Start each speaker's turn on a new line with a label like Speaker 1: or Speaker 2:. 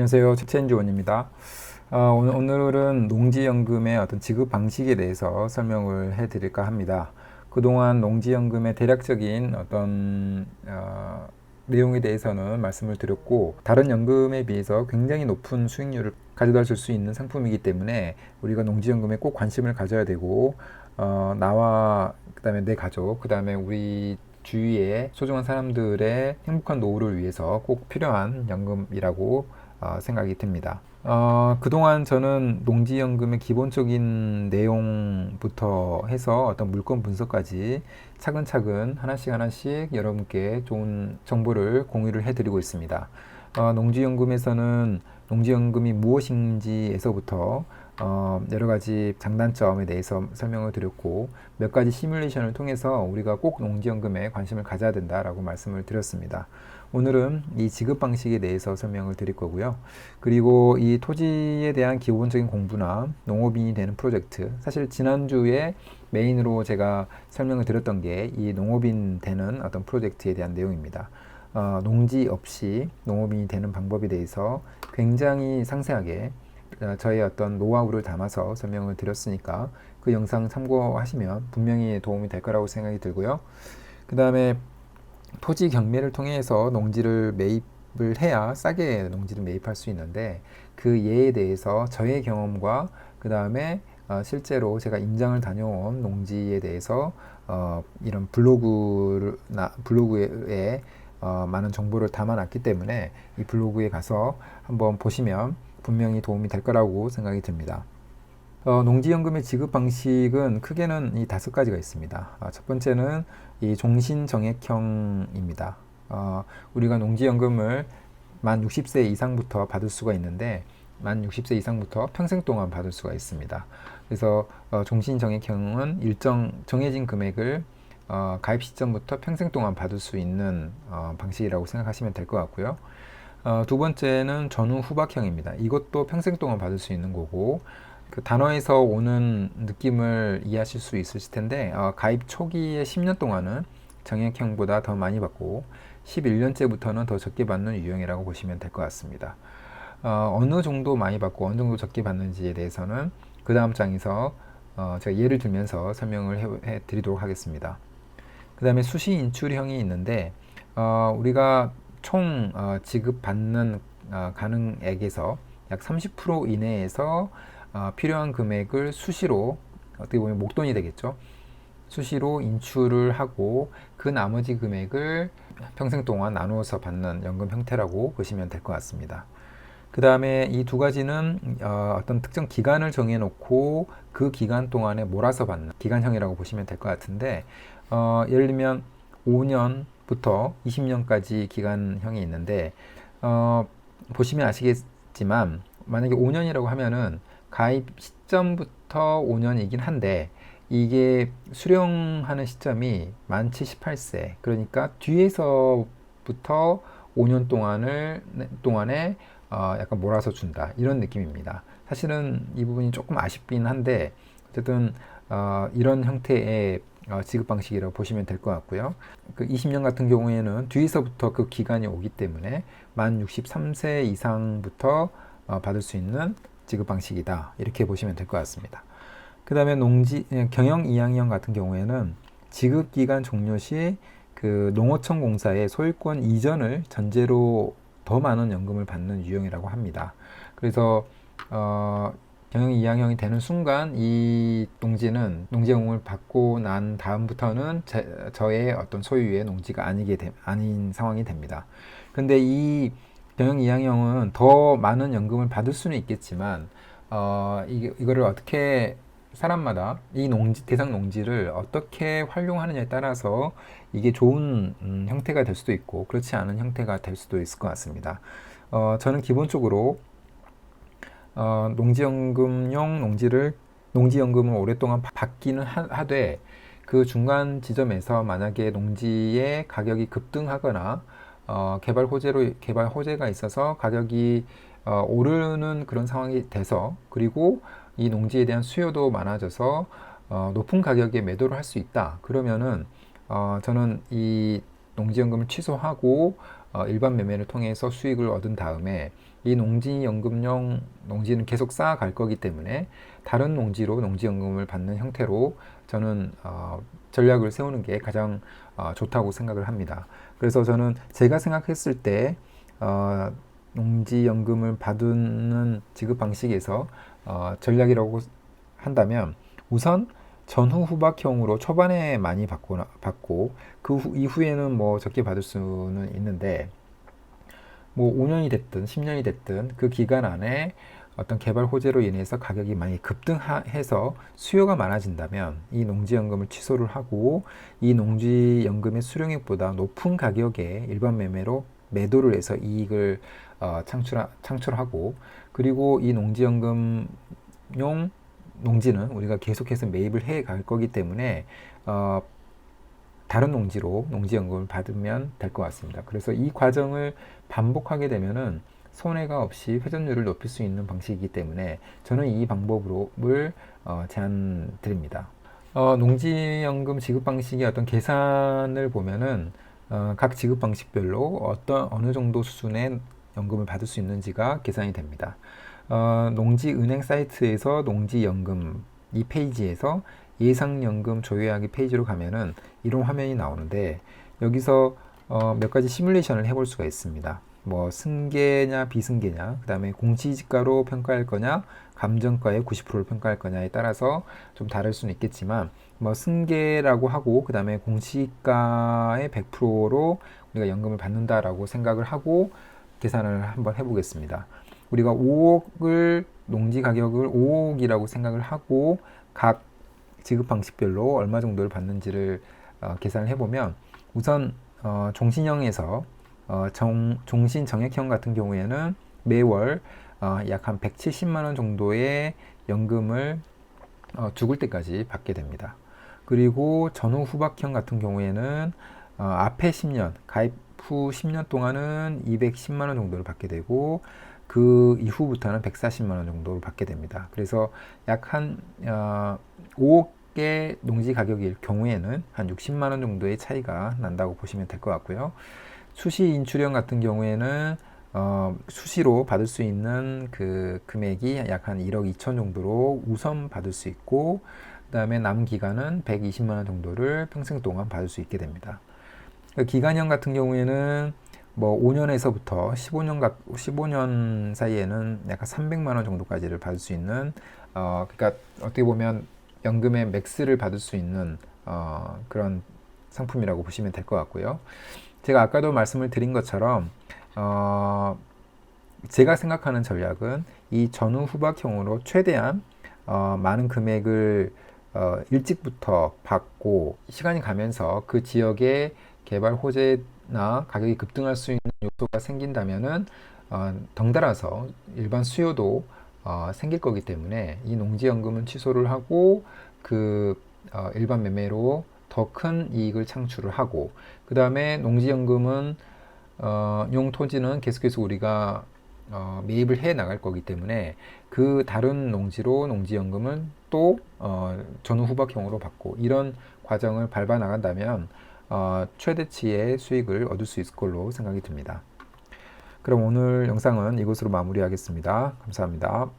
Speaker 1: 안녕하세요. 최첸지원입니다. 어, 오늘, 오늘은 농지연금의 어떤 지급 방식에 대해서 설명을 해드릴까 합니다. 그동안 농지연금의 대략적인 어떤 어, 내용에 대해서는 말씀을 드렸고 다른 연금에 비해서 굉장히 높은 수익률을 가져다 줄 수 있는 상품이기 때문에 우리가 농지연금에 꼭 관심을 가져야 되고 어, 나와 그다음에 내 가족 그다음에 우리 주위의 소중한 사람들의 행복한 노후를 위해서 꼭 필요한 연금이라고 어, 생각이 듭니다. 어, 그동안 저는 농지연금의 기본적인 내용부터 해서 어떤 물건 분석까지 차근차근 하나씩 하나씩 여러분께 좋은 정보를 공유를 해드리고 있습니다. 어, 농지연금에서는 농지연금이 무엇인지에서부터 어, 여러 가지 장단점에 대해서 설명을 드렸고 몇 가지 시뮬레이션을 통해서 우리가 꼭 농지연금에 관심을 가져야 된다라고 말씀을 드렸습니다. 오늘은 이 지급 방식에 대해서 설명을 드릴 거고요. 그리고 이 토지에 대한 기본적인 공부나 농업인이 되는 프로젝트. 사실 지난주에 메인으로 제가 설명을 드렸던 게 이 농업인 되는 어떤 프로젝트에 대한 내용입니다. 어, 농지 없이 농업인이 되는 방법에 대해서 굉장히 상세하게 어, 저의 어떤 노하우를 담아서 설명을 드렸으니까 그 영상 참고하시면 분명히 도움이 될 거라고 생각이 들고요. 그 다음에 토지 경매를 통해서 농지를 매입을 해야 싸게 농지를 매입할 수 있는데 그 예에 대해서 저의 경험과 그 다음에 어, 실제로 제가 임장을 다녀온 농지에 대해서 어, 이런 블로그나 블로그에 어, 많은 정보를 담아놨기 때문에 이 블로그에 가서 한번 보시면 분명히 도움이 될 거라고 생각이 듭니다. 어, 농지연금의 지급 방식은 크게는 이 다섯 가지가 있습니다. 어, 첫 번째는 이 종신정액형입니다. 어, 우리가 농지연금을 만 60세 이상부터 받을 수가 있는데 만 60세 이상부터 평생 동안 받을 수가 있습니다. 그래서 어, 종신정액형은 일정 정해진 금액을 어, 가입 시점부터 평생 동안 받을 수 있는 어, 방식이라고 생각하시면 될 것 같고요. 어, 두 번째는 전후 후박형입니다. 이것도 평생 동안 받을 수 있는 거고 그 단어에서 오는 느낌을 이해하실 수 있으실 텐데 어, 가입 초기에 10년 동안은 정액형보다 더 많이 받고 11년째부터는 더 적게 받는 유형이라고 보시면 될 것 같습니다. 어, 어느 정도 많이 받고 어느 정도 적게 받는지에 대해서는 그 다음 장에서 어, 제가 예를 들면서 설명을 해, 해 드리도록 하겠습니다. 그 다음에 수시 인출형이 있는데 어, 우리가 총 어, 지급받는 어, 가능액에서 약 30% 이내에서 어, 필요한 금액을 수시로 어떻게 보면 목돈이 되겠죠. 수시로 인출을 하고 그 나머지 금액을 평생 동안 나누어서 받는 연금 형태라고 보시면 될 것 같습니다. 그 다음에 이 두 가지는 어, 떤 특정 기간을 정해놓고 그 기간 동안에 몰아서 받는 기간형이라고 보시면 될 것 같은데 어, 예를 들면 5년 부터 20년까지 기간형이 있는데 어, 보시면 아시겠지만 만약에 5년이라고 하면은 가입 시점부터 5년이긴 한데 이게 수령하는 시점이 만 78세 그러니까 뒤에서부터 5년 동안을 동안에 어, 약간 몰아서 준다 이런 느낌입니다. 사실은 이 부분이 조금 아쉽긴 한데 어쨌든 어, 이런 형태의 어, 지급 방식이라고 보시면 될 것 같고요. 그 20년 같은 경우에는 뒤에서부터 그 기간이 오기 때문에 만 63세 이상부터 어, 받을 수 있는 지급 방식이다. 이렇게 보시면 될 것 같습니다. 그 다음에 농지, 예, 경영 이양형 같은 경우에는 지급 기간 종료 시 그 농어청 공사의 소유권 이전을 전제로 더 많은 연금을 받는 유형이라고 합니다. 그래서 어, 경영 이양형이 되는 순간 이 농지는 농지용을 받고 난 다음부터는 제, 저의 어떤 소유의 농지가 아니게 되, 아닌 상황이 됩니다. 근데 이 경영 이양형은 더 많은 연금을 받을 수는 있겠지만 어, 이, 이거를 어떻게 사람마다 이 농지 대상 농지를 어떻게 활용하느냐에 따라서 이게 좋은 음, 형태가 될 수도 있고 그렇지 않은 형태가 될 수도 있을 것 같습니다. 어, 저는 기본적으로 어, 농지연금용 농지를 농지연금을 오랫동안 받기는 하 되 그 중간 지점에서 만약에 농지의 가격이 급등하거나 어, 개발 호재로 개발 호재가 있어서 가격이 어, 오르는 그런 상황이 돼서 그리고 이 농지에 대한 수요도 많아져서 어, 높은 가격에 매도를 할 수 있다. 그러면은 어, 저는 이 농지연금을 취소하고 어, 일반 매매를 통해서 수익을 얻은 다음에 이 농지연금용 농지는 계속 쌓아갈 거기 때문에 다른 농지로 농지연금을 받는 형태로 저는 어, 전략을 세우는 게 가장 어, 좋다고 생각을 합니다. 그래서 저는 제가 생각했을 때 어, 농지연금을 받는 지급 방식에서 어, 전략이라고 한다면 우선 전후 후박형으로 초반에 많이 받고 받고 그 후, 이후에는 뭐 적게 받을 수는 있는데 뭐 5년이 됐든 10년이 됐든 그 기간 안에 어떤 개발 호재로 인해서 가격이 많이 급등해서 수요가 많아진다면 이 농지연금을 취소를 하고 이 농지연금의 수령액보다 높은 가격에 일반 매매로 매도를 해서 이익을 어, 창출 창출하고 그리고 이 농지연금용 농지는 우리가 계속해서 매입을 해 갈 거기 때문에 어, 다른 농지로 농지연금을 받으면 될 것 같습니다. 그래서 이 과정을 반복하게 되면은 손해가 없이 회전율을 높일 수 있는 방식이기 때문에 저는 이 방법을 어, 제안 드립니다. 어, 농지연금 지급 방식의 어떤 계산을 보면은 어, 각 지급 방식별로 어떤 어느 정도 수준의 연금을 받을 수 있는지가 계산이 됩니다. 어, 농지은행 사이트에서 농지연금 이 페이지에서 예상연금 조회하기 페이지로 가면은 이런 화면이 나오는데 여기서 어, 몇 가지 시뮬레이션을 해볼 수가 있습니다. 뭐 승계냐 비승계냐 그 다음에 공시지가로 평가할 거냐 감정가의 90%를 평가할 거냐에 따라서 좀 다를 수는 있겠지만 뭐 승계라고 하고 그 다음에 공시가의 100%로 우리가 연금을 받는다라고 생각을 하고 계산을 한번 해보겠습니다. 우리가 5억을 농지 가격을 5억이라고 생각을 하고 각 지급 방식별로 얼마 정도를 받는지를 어, 계산을 해보면 우선 어, 종신형에서 어, 정, 종신 정액형 같은 경우에는 매월 어, 약한 170만 원 정도의 연금을 어, 죽을 때까지 받게 됩니다. 그리고 전후 후박형 같은 경우에는 어, 앞에 10년 가입 후 10년 동안은 210만 원 정도를 받게 되고 그 이후부터는 140만 원 정도를 받게 됩니다. 그래서 약한 어, 5억의 농지 가격일 경우에는 한 60만 원 정도의 차이가 난다고 보시면 될 것 같고요. 수시 인출형 같은 경우에는 어, 수시로 받을 수 있는 그 금액이 약 한 1억 2천 정도로 우선 받을 수 있고 그 다음에 남 기간은 120만 원 정도를 평생 동안 받을 수 있게 됩니다. 그 기간형 같은 경우에는 뭐 5년에서부터 15년 각 15년 사이에는 약간 300만 원 정도까지를 받을 수 있는 어 그러니까 어떻게 보면 연금의 맥스를 받을 수 있는 어 그런 상품이라고 보시면 될 것 같고요. 제가 아까도 말씀을 드린 것처럼 어 제가 생각하는 전략은 이 전후 후박형으로 최대한 어 많은 금액을 어 일찍부터 받고 시간이 가면서 그 지역의 개발 호재 나 가격이 급등할 수 있는 요소가 생긴다면은 어, 덩달아서 일반 수요도 어, 생길 거기 때문에 이 농지연금은 취소를 하고 그 어, 일반 매매로 더 큰 이익을 창출을 하고 그 다음에 농지연금은 어, 용 토지는 계속해서 우리가 어, 매입을 해 나갈 거기 때문에 그 다른 농지로 농지연금은 또 어, 전후 후박형으로 받고 이런 과정을 밟아 나간다면 어, 최대치의 수익을 얻을 수 있을 걸로 생각이 듭니다. 그럼 오늘 영상은 이것으로 마무리하겠습니다. 감사합니다.